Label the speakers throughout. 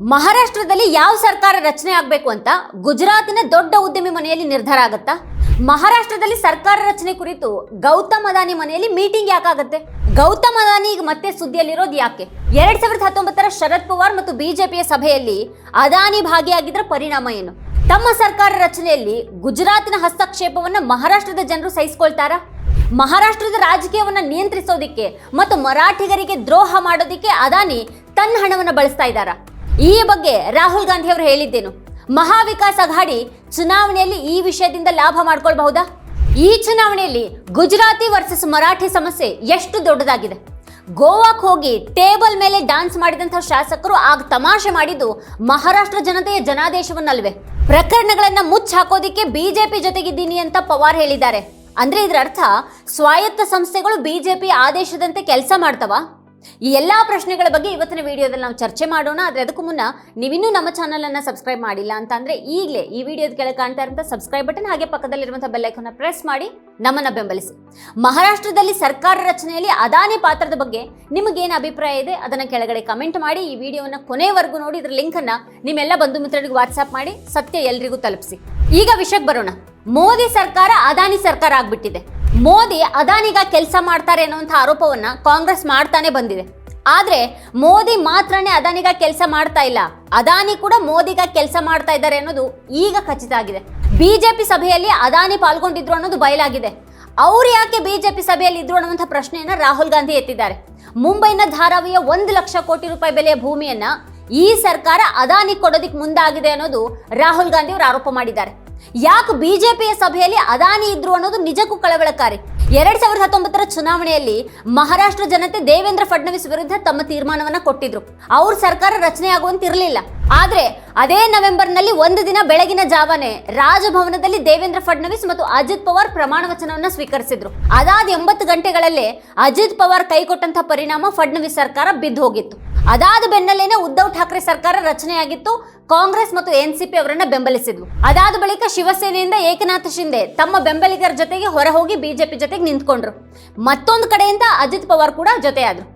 Speaker 1: ಮಹಾರಾಷ್ಟ್ರದಲ್ಲಿ ಯಾವ ಸರ್ಕಾರ ರಚನೆ ಆಗಬೇಕು ಅಂತ ಗುಜರಾತಿನ ದೊಡ್ಡ ಉದ್ಯಮಿ ಮನೆಯಲ್ಲಿ ನಿರ್ಧಾರ ಆಗತ್ತಾ? ಮಹಾರಾಷ್ಟ್ರದಲ್ಲಿ ಸರ್ಕಾರ ರಚನೆ ಕುರಿತು ಗೌತಮ್ ಅದಾನಿ ಮನೆಯಲ್ಲಿ ಮೀಟಿಂಗ್ ಯಾಕಾಗತ್ತೆ? ಗೌತಮ್ ಅದಾನಿ ಈಗ ಮತ್ತೆ ಸುದ್ದಿಯಲ್ಲಿರೋದು ಯಾಕೆ? ಎರಡ್ ಸಾವಿರದ ಹತ್ತೊಂಬತ್ತರ ಶರದ್ ಪವಾರ್ ಮತ್ತು ಬಿಜೆಪಿಯ ಸಭೆಯಲ್ಲಿ ಅದಾನಿ ಭಾಗಿಯಾಗಿದ್ರ ಪರಿಣಾಮ ಏನು? ತಮ್ಮ ಸರ್ಕಾರ ರಚನೆಯಲ್ಲಿ ಗುಜರಾತಿನ ಹಸ್ತಕ್ಷೇಪವನ್ನ ಮಹಾರಾಷ್ಟ್ರದ ಜನರು ಸಹಿಸಿಕೊಳ್ತಾರಾ? ಮಹಾರಾಷ್ಟ್ರದ ರಾಜಕೀಯವನ್ನ ನಿಯಂತ್ರಿಸೋದಿಕ್ಕೆ ಮತ್ತು ಮರಾಠಿಗರಿಗೆ ದ್ರೋಹ ಮಾಡೋದಿಕ್ಕೆ ಅದಾನಿ ತನ್ನ ಹಣವನ್ನು ಬಳಸ್ತಾ ಇದ್ದಾರಾ? ಈ ಬಗ್ಗೆ ರಾಹುಲ್ ಗಾಂಧಿ ಅವರು ಹೇಳಿದ್ದೇನು? ಮಹಾವಿಕಾಸ್ ಅಘಾಡಿ ಚುನಾವಣೆಯಲ್ಲಿ ಈ ವಿಷಯದಿಂದ ಲಾಭ ಮಾಡ್ಕೊಳ್ಬಹುದಾ? ಈ ಚುನಾವಣೆಯಲ್ಲಿ ಗುಜರಾತಿ ವರ್ಸಸ್ ಮರಾಠಿ ಸಮಸ್ಯೆ ಎಷ್ಟು ದೊಡ್ಡದಾಗಿದೆ? ಗೋವಾಕ್ ಹೋಗಿ ಟೇಬಲ್ ಮೇಲೆ ಡಾನ್ಸ್ ಮಾಡಿದಂಥ ಶಾಸಕರು ಆಗ ತಮಾಷೆ ಮಾಡಿದ್ದು ಮಹಾರಾಷ್ಟ್ರ ಜನತೆಯ ಜನಾದೇಶವನ್ನಲ್ವೇ? ಪ್ರಕರಣಗಳನ್ನ ಮುಚ್ಚ ಹಾಕೋದಿಕ್ಕೆ ಬಿಜೆಪಿ ಜೊತೆಗಿದ್ದೀನಿ ಅಂತ ಪವಾರ್ ಹೇಳಿದ್ದಾರೆ. ಅಂದ್ರೆ ಇದರ ಅರ್ಥ ಸ್ವಾಯತ್ತ ಸಂಸ್ಥೆಗಳು ಬಿಜೆಪಿ ಆದೇಶದಂತೆ ಕೆಲಸ ಮಾಡ್ತವಾ? ಈ ಎಲ್ಲಾ ಪ್ರಶ್ನೆಗಳ ಬಗ್ಗೆ ಇವತ್ತಿನ ವಿಡಿಯೋದಲ್ಲಿ ನಾವು ಚರ್ಚೆ ಮಾಡೋಣ. ಆದರೆ ಅದಕ್ಕೂ ಮುನ್ನ ನೀವಿನ್ನೂ ನಮ್ಮ ಚಾನಲ್ ಅನ್ನ ಸಬ್ಸ್ಕ್ರೈಬ್ ಮಾಡಿಲ್ಲ ಅಂತ ಅಂದ್ರೆ ಈಗಲೇ ಈ ವಿಡಿಯೋದ ಕೆಳಗೆ ಕಾಣ್ತಾ ಇರುವಂಥ ಸಬ್ಸ್ಕ್ರೈಬ್ ಬಟನ್ ಹಾಗೆ ಪಕ್ಕದಲ್ಲಿರುವಂಥ ಬೆಲ್ ಐಕಾನ್ ಪ್ರೆಸ್ ಮಾಡಿ ನಮ್ಮನ್ನ ಬೆಂಬಲಿಸಿ. ಮಹಾರಾಷ್ಟ್ರದಲ್ಲಿ ಸರ್ಕಾರ ರಚನೆಯಲ್ಲಿ ಅದಾನಿ ಪಾತ್ರದ ಬಗ್ಗೆ ನಿಮಗೇನು ಅಭಿಪ್ರಾಯ ಇದೆ ಅದನ್ನ ಕೆಳಗಡೆ ಕಮೆಂಟ್ ಮಾಡಿ. ಈ ವಿಡಿಯೋವನ್ನು ಕೊನೆವರೆಗೂ ನೋಡಿ, ಇದ್ರ ಲಿಂಕ್ ಅನ್ನ ನಿಮ್ಮೆಲ್ಲ ಬಂಧು ಮಿತ್ರರಿಗೆ ವಾಟ್ಸ್ಆಪ್ ಮಾಡಿ, ಸತ್ಯ ಎಲ್ರಿಗೂ ತಲುಪಿಸಿ. ಈಗ ವಿಷಯಕ್ಕೆ ಬರೋಣ. ಮೋದಿ ಸರ್ಕಾರ ಅದಾನಿ ಸರ್ಕಾರ ಆಗ್ಬಿಟ್ಟಿದೆ. ಮೋದಿ ಅದಾನಿಗ ಕೆಲಸ ಮಾಡ್ತಾರೆ ಅನ್ನುವಂಥ ಆರೋಪವನ್ನು ಕಾಂಗ್ರೆಸ್ ಮಾಡ್ತಾನೆ ಬಂದಿದೆ. ಆದರೆ ಮೋದಿ ಮಾತ್ರನೇ ಅದಾನಿಗ ಕೆಲಸ ಮಾಡ್ತಾ ಇಲ್ಲ. ಅದಾನಿ ಕೂಡ ಮೋದಿಗ ಕೆಲಸ ಮಾಡ್ತಾ ಇದ್ದಾರೆ ಅನ್ನೋದು ಈಗ ಖಚಿತ ಆಗಿದೆ. ಬಿಜೆಪಿ ಸಭೆಯಲ್ಲಿ ಅದಾನಿ ಪಾಲ್ಗೊಂಡಿದ್ರು ಅನ್ನೋದು ಬಯಲಾಗಿದೆ. ಅವ್ರು ಯಾಕೆ ಬಿಜೆಪಿ ಸಭೆಯಲ್ಲಿ ಇದ್ರು ಅನ್ನುವಂಥ ಪ್ರಶ್ನೆಯನ್ನು ರಾಹುಲ್ ಗಾಂಧಿ ಎತ್ತಿದ್ದಾರೆ. ಮುಂಬೈನ ಧಾರಾವಿಯ ಒಂದು ಲಕ್ಷ ಕೋಟಿ ರೂಪಾಯಿ ಬೆಲೆಯ ಭೂಮಿಯನ್ನ ಈ ಸರ್ಕಾರ ಅದಾನಿ ಕೊಡೋದಕ್ಕೆ ಮುಂದಾಗಿದೆ ಅನ್ನೋದು ರಾಹುಲ್ ಗಾಂಧಿ ಅವರು ಆರೋಪ ಮಾಡಿದ್ದಾರೆ. ಯಾಕೆ ಬಿಜೆಪಿಯ ಸಭೆಯಲ್ಲಿ ಅದಾನಿ ಇದ್ರು ಅನ್ನೋದು ನಿಜಕ್ಕೂ ಕಳವಳಕಾರಿ. ಎರಡ್ ಸಾವಿರದ ಹತ್ತೊಂಬತ್ತರ ಚುನಾವಣೆಯಲ್ಲಿ ಮಹಾರಾಷ್ಟ್ರ ಜನತೆ ದೇವೇಂದ್ರ ಫಡ್ನವೀಸ್ ವಿರುದ್ಧ ತಮ್ಮ ತೀರ್ಮಾನವನ್ನ ಕೊಟ್ಟಿದ್ರು. ಅವ್ರ ಸರ್ಕಾರ ರಚನೆ ಆಗುವಂತಿರಲಿಲ್ಲ ಆದ್ರೆ ಅದೇ ನವೆಂಬರ್ನಲ್ಲಿ ಒಂದು ದಿನ ಬೆಳಗಿನ ಜಾವನೆ ರಾಜಭವನದಲ್ಲಿ ದೇವೇಂದ್ರ ಫಡ್ನವೀಸ್ ಮತ್ತು ಅಜಿತ್ ಪವಾರ್ ಪ್ರಮಾಣ ವಚನವನ್ನ ಸ್ವೀಕರಿಸಿದ್ರು. ಅದಾದ ಎಂಬತ್ತು ಗಂಟೆಗಳಲ್ಲೇ ಅಜಿತ್ ಪವಾರ್ ಕೈಕೊಟ್ಟಂತಹ ಪರಿಣಾಮ ಫಡ್ನವೀಸ್ ಸರ್ಕಾರ ಬಿದ್ದು ಹೋಗಿತ್ತು. ಅದಾದ ಬೆನ್ನಲ್ಲೇನೆ ಉದ್ಧವ್ ಠಾಕ್ರೆ ಸರ್ಕಾರ ರಚನೆಯಾಗಿತ್ತು. ಕಾಂಗ್ರೆಸ್ ಮತ್ತು ಎನ್ಸಿಪಿ ಅವರನ್ನ ಬೆಂಬಲಿಸಿದ್ವು. ಅದಾದ ಬಳಿಕ ಶಿವಸೇನೆಯಿಂದ ಏಕನಾಥ ಶಿಂದೆ ತಮ್ಮ ಬೆಂಬಲಿಗರ ಜೊತೆಗೆ ಹೊರ ಹೋಗಿ ಬಿಜೆಪಿ ಜೊತೆಗೆ ನಿಂತ್ಕೊಂಡ್ರು. ಮತ್ತೊಂದು ಕಡೆಯಿಂದ ಅಜಿತ್ ಪವಾರ್ ಕೂಡ ಜೊತೆಯಾದ್ರು.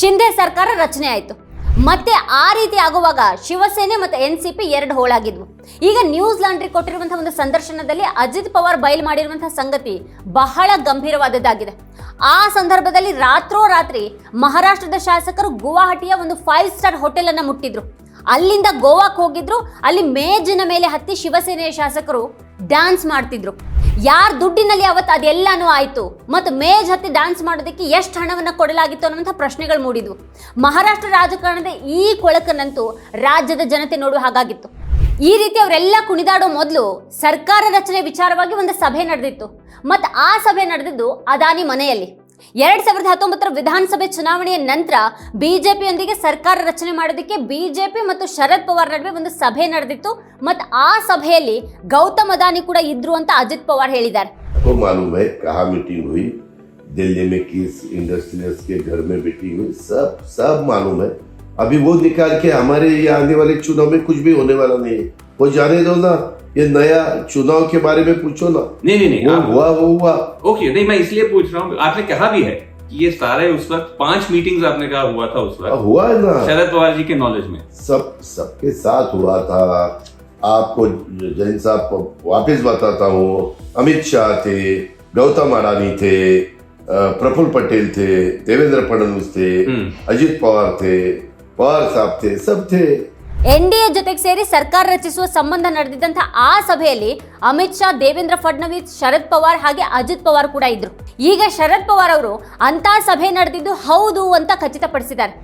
Speaker 1: ಶಿಂದೆ ಸರ್ಕಾರ ರಚನೆ ಆಯಿತು ಮತ್ತೆ ಆ ರೀತಿ ಆಗುವಾಗ ಶಿವಸೇನೆ ಮತ್ತು ಎನ್ ಸಿ ಪಿ ಎರಡು ಹೋಳಾಗಿದ್ವು. ಈಗ ನ್ಯೂಸ್ ಲಾಂಡ್ರಿ ಕೊಟ್ಟಿರುವಂತಹ ಒಂದು ಸಂದರ್ಶನದಲ್ಲಿ ಅಜಿತ್ ಪವಾರ್ ಬಯಲು ಮಾಡಿರುವಂತಹ ಸಂಗತಿ ಬಹಳ ಗಂಭೀರವಾದದ್ದಾಗಿದೆ. ಆ ಸಂದರ್ಭದಲ್ಲಿ ರಾತ್ರೋರಾತ್ರಿ ಮಹಾರಾಷ್ಟ್ರದ ಶಾಸಕರು ಗುವಾಹಟಿಯ ಒಂದು ಫೈವ್ ಸ್ಟಾರ್ ಹೋಟೆಲ್ ಅನ್ನ ಮುಟ್ಟಿದ್ರು. ಅಲ್ಲಿಂದ ಗೋವಾಕ್ ಹೋಗಿದ್ರು, ಅಲ್ಲಿ ಮೇಜಿನ ಮೇಲೆ ಹತ್ತಿ ಶಿವಸೇನೆಯ ಶಾಸಕರು ಡ್ಯಾನ್ಸ್ ಮಾಡ್ತಿದ್ರು. ಯಾರ ದುಡ್ಡಿನಲ್ಲಿ ಅವತ್ತು ಅದೆಲ್ಲಾನು ಆಯಿತು ಮತ್ತು ಮೇಜ್ ಹತ್ತಿ ಡ್ಯಾನ್ಸ್ ಮಾಡೋದಕ್ಕೆ ಎಷ್ಟು ಹಣವನ್ನು ಕೊಡಲಾಗಿತ್ತು ಅನ್ನುವಂಥ ಪ್ರಶ್ನೆಗಳು ಮೂಡಿದ್ವು. ಮಹಾರಾಷ್ಟ್ರ ರಾಜಕಾರಣದ ಈ ಕೊಳಕನಂತೂ ರಾಜ್ಯದ ಜನತೆ ನೋಡುವ ಹಾಗಾಗಿತ್ತು. ಈ ರೀತಿ ಅವರೆಲ್ಲ ಕುಣಿದಾಡೋ ಮೊದಲು ಸರ್ಕಾರ ರಚನೆ ವಿಚಾರವಾಗಿ ಒಂದು ಸಭೆ ನಡೆದಿತ್ತು. ಮತ್ತು ಆ ಸಭೆ ನಡೆದಿದ್ದು ಅದಾನಿ ಮನೆಯಲ್ಲಿ. ಎರಡ್ ಸಾವಿರದ ಹತ್ತೊಂಬತ್ತರ ವಿಧಾನಸಭೆ ಚುನಾವಣೆಯ ನಂತರ ಬಿಜೆಪಿಯೊಂದಿಗೆ ಸರ್ಕಾರ ರಚನೆ ಮಾಡೋದಕ್ಕೆ ಬಿಜೆಪಿ ಮತ್ತು ಶರದ್ ಪವಾರ್ ನಡುವೆ ಒಂದು ಸಭೆ ನಡೆದಿತ್ತು. ಮತ್ತು ಆ ಸಭೆಯಲ್ಲಿ ಗೌತಮ್ ಅದಾನಿ ಕೂಡ ಇದ್ರು ಅಂತ ಅಜಿತ್ ಪವಾರ್ ಹೇಳಿದ್ದಾರೆ.
Speaker 2: ದಿಲ್ಲಿ ಮೇ ಕಿಸ್ ಇಂಡಸ್ಟ್ರಿಯಲ್ಸ್ ಕೆ ಘರ್ ಮೇ ಹುಯಿ ಸಬ್ ಸಬ್ ಮಾಲೂಮ್ ಹೈ अभी वो निकाल के हमारे ये आने वाले चुनाव में कुछ भी होने वाला नहीं है। वो जाने दो ना ये नया चुनाव के बारे में पूछो ना।
Speaker 3: नहीं नहीं नहीं
Speaker 2: वो
Speaker 3: आप-
Speaker 2: हुआ वो हुआ।
Speaker 3: ओके नहीं मैं इसलिए पूछ रहा हूँ आपने कहा भी है कि ये सारे उस वक्त पाँच मीटिंग्स आपने कहा हुआ था उस वक्त।
Speaker 2: हुआ है ना।
Speaker 3: शरद पवार जी के नॉलेज में।
Speaker 2: सब सबके साथ हुआ था। आपको जैन साहब वापस बताता हूँ। अमित शाह थे गौतम अडानी थे प्रफुल्ल पटेल थे देवेंद्र फडणवीस थे
Speaker 3: हम्म।
Speaker 2: अजित पवार थे ವಾರ್ ಸಾಬ್ ಥೆ
Speaker 1: ಎನ್ ಡಿ ಎ ಜೊತೆಗೆ ಸೇರಿ ಸರ್ಕಾರ ರಚಿಸುವ ಸಂಬಂಧ ನಡೆದಿದ್ದಂತಹ ಆ ಸಭೆಯಲ್ಲಿ ಅಮಿತ್ ಶಾ, ದೇವೇಂದ್ರ ಫಡ್ನವೀಸ್, ಶರದ್ ಪವಾರ್ ಹಾಗೆ ಅಜಿತ್ ಪವಾರ್ ಕೂಡ ಇದ್ರು. ಈಗ ಶರದ್ ಪವಾರ್ ಅವರು ಅಂತ ಸಭೆ ನಡೆದಿದ್ದು ಹೌದು ಅಂತ ಖಚಿತಪಡಿಸಿದ್ದಾರೆ.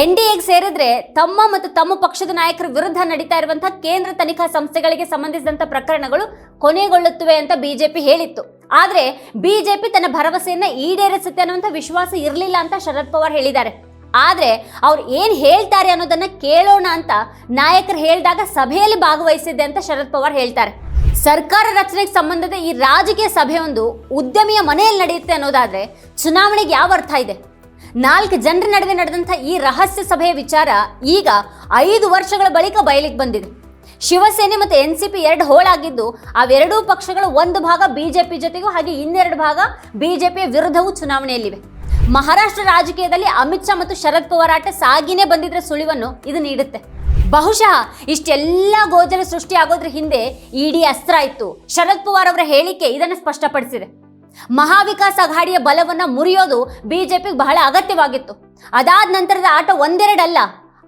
Speaker 1: ಎನ್ ಡಿ ಎಗೆ ಸೇರಿದ್ರೆ ತಮ್ಮ ಮತ್ತು ತಮ್ಮ ಪಕ್ಷದ ನಾಯಕರ ವಿರುದ್ಧ ನಡೀತಾ ಇರುವಂತಹ ಕೇಂದ್ರ ತನಿಖಾ ಸಂಸ್ಥೆಗಳಿಗೆ ಸಂಬಂಧಿಸಿದಂಥ ಪ್ರಕರಣಗಳು ಕೊನೆಗೊಳ್ಳುತ್ತವೆ ಅಂತ ಬಿಜೆಪಿ ಹೇಳಿತ್ತು. ಆದರೆ ಬಿಜೆಪಿ ತನ್ನ ಭರವಸೆಯನ್ನ ಈಡೇರಿಸುತ್ತೆ ಅನ್ನುವಂಥ ವಿಶ್ವಾಸ ಇರಲಿಲ್ಲ ಅಂತ ಶರದ್ ಪವಾರ್ ಹೇಳಿದ್ದಾರೆ. ಆದ್ರೆ ಅವ್ರು ಏನು ಹೇಳ್ತಾರೆ ಅನ್ನೋದನ್ನು ಕೇಳೋಣ ಅಂತ ನಾಯಕರು ಹೇಳಿದಾಗ ಸಭೆಯಲ್ಲಿ ಭಾಗವಹಿಸಿದ್ದೆ ಅಂತ ಶರದ್ ಪವಾರ್ ಹೇಳ್ತಾರೆ. ಸರ್ಕಾರ ರಚನೆಗೆ ಸಂಬಂಧದ ಈ ರಾಜಕೀಯ ಸಭೆಯೊಂದು ಉದ್ಯಮಿಯ ಮನೆಯಲ್ಲಿ ನಡೆಯುತ್ತೆ ಅನ್ನೋದಾದರೆ ಚುನಾವಣೆಗೆ ಯಾವ ಅರ್ಥ ಇದೆ? ನಾಲ್ಕು ಜನರ ನಡುವೆ ನಡೆದಂಥ ಈ ರಹಸ್ಯ ಸಭೆಯ ವಿಚಾರ ಈಗ ಐದು ವರ್ಷಗಳ ಬಳಿಕ ಬಯಲಿಗೆ ಬಂದಿದೆ. ಶಿವಸೇನೆ ಮತ್ತು ಎನ್ ಸಿ ಪಿ ಎರಡು ಹೋಳಾಗಿದ್ದು ಅವೆರಡೂ ಪಕ್ಷಗಳು ಒಂದು ಭಾಗ ಬಿಜೆಪಿ ಜೊತೆಗೂ ಹಾಗೆ ಇನ್ನೆರಡು ಭಾಗ ಬಿಜೆಪಿಯ ವಿರುದ್ಧವೂ ಚುನಾವಣೆಯಲ್ಲಿವೆ. ಮಹಾರಾಷ್ಟ್ರ ರಾಜಕೀಯದಲ್ಲಿ ಅಮಿತ್ ಶಾ ಮತ್ತು ಶರದ್ ಪವಾರ್ ಆಟ ಸಾಗಿನೇ ಬಂದಿದ್ರೆ ಸುಳಿವನ್ನು ಇದು ನೀಡುತ್ತೆ. ಬಹುಶಃ ಇಷ್ಟೆಲ್ಲ ಗೋಜಲು ಸೃಷ್ಟಿ ಆಗೋದ್ರ ಹಿಂದೆ ಇಡಿ ಅಸ್ತ್ರ ಇತ್ತು ಶರದ್ ಪವಾರ್ ಅವರ ಹೇಳಿಕೆ ಇದನ್ನು ಸ್ಪಷ್ಟಪಡಿಸಿದೆ. ಮಹಾವಿಕಾಸ್ ಅಘಾಡಿಯ ಬಲವನ್ನ ಮುರಿಯೋದು ಬಿಜೆಪಿಗೆ ಬಹಳ ಅಗತ್ಯವಾಗಿತ್ತು. ಅದಾದ ನಂತರದ ಆಟ ಒಂದೆರಡಲ್ಲ.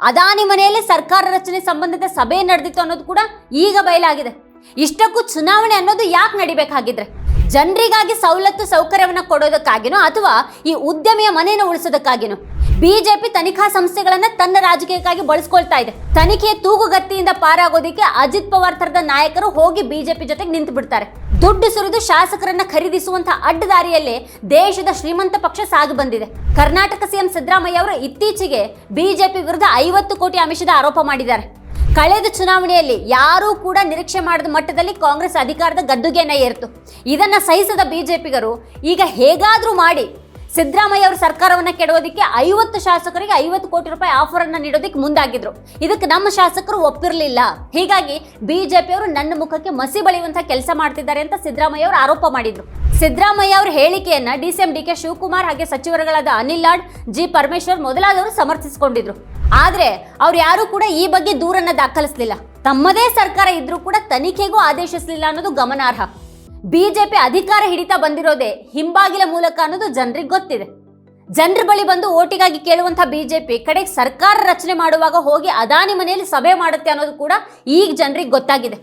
Speaker 1: ಅದಾನಿ ಮನೆಯಲ್ಲಿ ಸರ್ಕಾರ ರಚನೆ ಸಂಬಂಧಿತ ಸಭೆ ನಡೆದಿತ್ತು ಅನ್ನೋದು ಕೂಡ ಈಗ ಬಯಲಾಗಿದೆ. ಇಷ್ಟಕ್ಕೂ ಚುನಾವಣೆ ಅನ್ನೋದು ಯಾಕೆ ನಡಿಬೇಕಾಗಿದ್ರೆ? ಜನರಿಗಾಗಿ ಸವಲತ್ತು ಸೌಕರ್ಯವನ್ನು ಕೊಡೋದಕ್ಕಾಗಿನೋ ಅಥವಾ ಈ ಉದ್ಯಮಿಯ ಮನೆಯನ್ನು ಉಳಿಸೋದಕ್ಕಾಗಿನೋ? ಬಿಜೆಪಿ ತನಿಖಾ ಸಂಸ್ಥೆಗಳನ್ನ ತನ್ನ ರಾಜಕೀಯಕ್ಕಾಗಿ ಬಳಸ್ಕೊಳ್ತಾ ಇದೆ. ತನಿಖೆಯ ತೂಗುಗತ್ತಿಯಿಂದ ಪಾರಾಗೋದಿಕ್ಕೆ ಅಜಿತ್ ಪವಾರ್ ತರದ ನಾಯಕರು ಹೋಗಿ ಬಿಜೆಪಿ ಜೊತೆಗೆ ನಿಂತು ಬಿಡ್ತಾರೆ ದುಡ್ಡು ಸುರಿದು ಶಾಸಕರನ್ನ ಖರೀದಿಸುವಂತಹ ಅಡ್ಡದಾರಿಯಲ್ಲೇ ದೇಶದ ಶ್ರೀಮಂತ ಪಕ್ಷ ಸಾಗಿ ಬಂದಿದೆ. ಕರ್ನಾಟಕ ಸಿಎಂ ಸಿದ್ದರಾಮಯ್ಯ ಅವರು ಇತ್ತೀಚೆಗೆ ಬಿಜೆಪಿ ವಿರುದ್ಧ ಐವತ್ತು ಕೋಟಿ ಆಮಿಷದ ಆರೋಪ ಮಾಡಿದ್ದಾರೆ. ಕಳೆದ ಚುನಾವಣೆಯಲ್ಲಿ ಯಾರೂ ಕೂಡ ನಿರೀಕ್ಷೆ ಮಾಡಿದ ಮಟ್ಟದಲ್ಲಿ ಕಾಂಗ್ರೆಸ್ ಅಧಿಕಾರದ ಗದ್ದುಗೆಯನ್ನ ಏರ್ತು. ಇದನ್ನ ಸಹಿಸದ ಬಿಜೆಪಿಗರು ಈಗ ಹೇಗಾದರೂ ಮಾಡಿ ಸಿದ್ದರಾಮಯ್ಯ ಅವರ ಸರ್ಕಾರವನ್ನ ಕೆಡೋದಕ್ಕೆ ಐವತ್ತು ಶಾಸಕರಿಗೆ ಐವತ್ತು ಕೋಟಿ ರೂಪಾಯಿ ಆಫರ್ ಅನ್ನ ನೀಡೋದಕ್ಕೆ ಮುಂದಾಗಿದ್ರು. ಇದಕ್ಕೆ ನಮ್ಮ ಶಾಸಕರು ಒಪ್ಪಿರಲಿಲ್ಲ. ಹೀಗಾಗಿ ಬಿಜೆಪಿಯವರು ನನ್ನ ಮುಖಕ್ಕೆ ಮಸಿ ಬಳಿಯುವಂತ ಕೆಲಸ ಮಾಡ್ತಿದ್ದಾರೆ ಅಂತ ಸಿದ್ದರಾಮಯ್ಯ ಅವರು ಆರೋಪ ಮಾಡಿದ್ರು. ಸಿದ್ದರಾಮಯ್ಯ ಅವರ ಹೇಳಿಕೆಯನ್ನ ಡಿಸಿಎಂ ಡಿ ಕೆ ಶಿವಕುಮಾರ್ ಹಾಗೆ ಸಚಿವರುಗಳಾದ ಅನಿಲ್ ಲಾಡ್, ಜಿ ಪರಮೇಶ್ವರ್ ಮೊದಲಾದವರು ಸಮರ್ಥಿಸಿಕೊಂಡಿದ್ರು. ಆದ್ರೆ ಅವ್ರು ಯಾರು ಕೂಡ ಈ ಬಗ್ಗೆ ದೂರನ್ನ ದಾಖಲಿಸಲಿಲ್ಲ. ತಮ್ಮದೇ ಸರ್ಕಾರ ಇದ್ರೂ ಕೂಡ ತನಿಖೆಗೂ ಆದೇಶಿಸಲಿಲ್ಲ ಅನ್ನೋದು ಗಮನಾರ್ಹ. ಬಿಜೆಪಿ ಅಧಿಕಾರ ಹಿಡಿತಾ ಬಂದಿರೋದೇ ಹಿಂಬಾಗಿಲ ಮೂಲಕ ಅನ್ನೋದು ಜನರಿಗೆ ಗೊತ್ತಿದೆ. ಜನರ ಬಳಿ ಬಂದು ಓಟಿಗಾಗಿ ಕೇಳುವಂಥ ಬಿಜೆಪಿ ಕಡೆಗೆ ಸರ್ಕಾರ ರಚನೆ ಮಾಡುವಾಗ ಹೋಗಿ ಅದಾನಿ ಮನೆಯಲ್ಲಿ ಸಭೆ ಮಾಡುತ್ತೆ ಅನ್ನೋದು ಕೂಡ ಈಗ ಜನರಿಗೆ ಗೊತ್ತಾಗಿದೆ.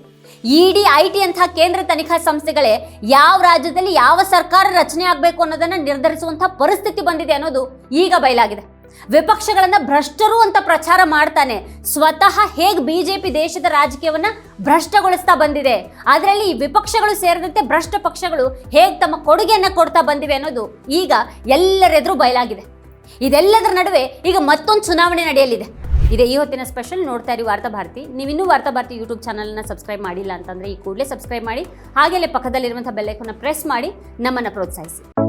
Speaker 1: ಇಡಿ ಐ ಟಿ ಅಂತಹ ಕೇಂದ್ರ ತನಿಖಾ ಸಂಸ್ಥೆಗಳೇ ಯಾವ ರಾಜ್ಯದಲ್ಲಿ ಯಾವ ಸರ್ಕಾರ ರಚನೆ ಆಗಬೇಕು ಅನ್ನೋದನ್ನ ನಿರ್ಧರಿಸುವಂತಹ ಪರಿಸ್ಥಿತಿ ಬಂದಿದೆ ಅನ್ನೋದು ಈಗ ಬಯಲಾಗಿದೆ. ವಿಪಕ್ಷಗಳನ್ನ ಭ್ರಷ್ಟರು ಅಂತ ಪ್ರಚಾರ ಮಾಡ್ತಾನೆ. ಸ್ವತಃ ಹೇಗ್ ಬಿಜೆಪಿ ದೇಶದ ರಾಜಕೀಯವನ್ನ ಭ್ರಷ್ಟಗೊಳಿಸ್ತಾ ಬಂದಿದೆ. ಅದರಲ್ಲಿ ವಿಪಕ್ಷಗಳು ಸೇರಿದಂತೆ ಭ್ರಷ್ಟ ಪಕ್ಷಗಳು ಹೇಗೆ ತಮ್ಮ ಕೊಡುಗೆಯನ್ನ ಕೊಡ್ತಾ ಬಂದಿವೆ ಅನ್ನೋದು ಈಗ ಎಲ್ಲರೆದುರು ಬಯಲಾಗಿದೆ. ಇದೆಲ್ಲದರ ನಡುವೆ ಈಗ ಮತ್ತೊಂದು ಚುನಾವಣೆ ನಡೆಯಲಿದೆ. ಇದೆ ಈ ಹೊತ್ತಿನ ಸ್ಪೆಷಲ್ ನೋಡ್ತಾ ಇರಿ ವಾರ್ತಾ ಭಾರತಿ. ನೀವಿನ್ನೂ ವಾರ್ತಾ ಭಾರತಿ ಯೂಟ್ಯೂಬ್ ಚಾನಲ್ನ ಸಬ್ಸ್ಕ್ರೈಬ್ ಮಾಡಿಲ್ಲ ಅಂತಂದ್ರೆ ಈ ಕೂಡಲೇ ಸಬ್ಸ್ಕ್ರೈಬ್ ಮಾಡಿ, ಹಾಗೆಯೇ ಪಕ್ಕದಲ್ಲಿರುವಂಥ ಬೆಲ್ಲೈಕನ್ನ ಪ್ರೆಸ್ ಮಾಡಿ ನಮ್ಮನ್ನು ಪ್ರೋತ್ಸಾಹಿಸಿ.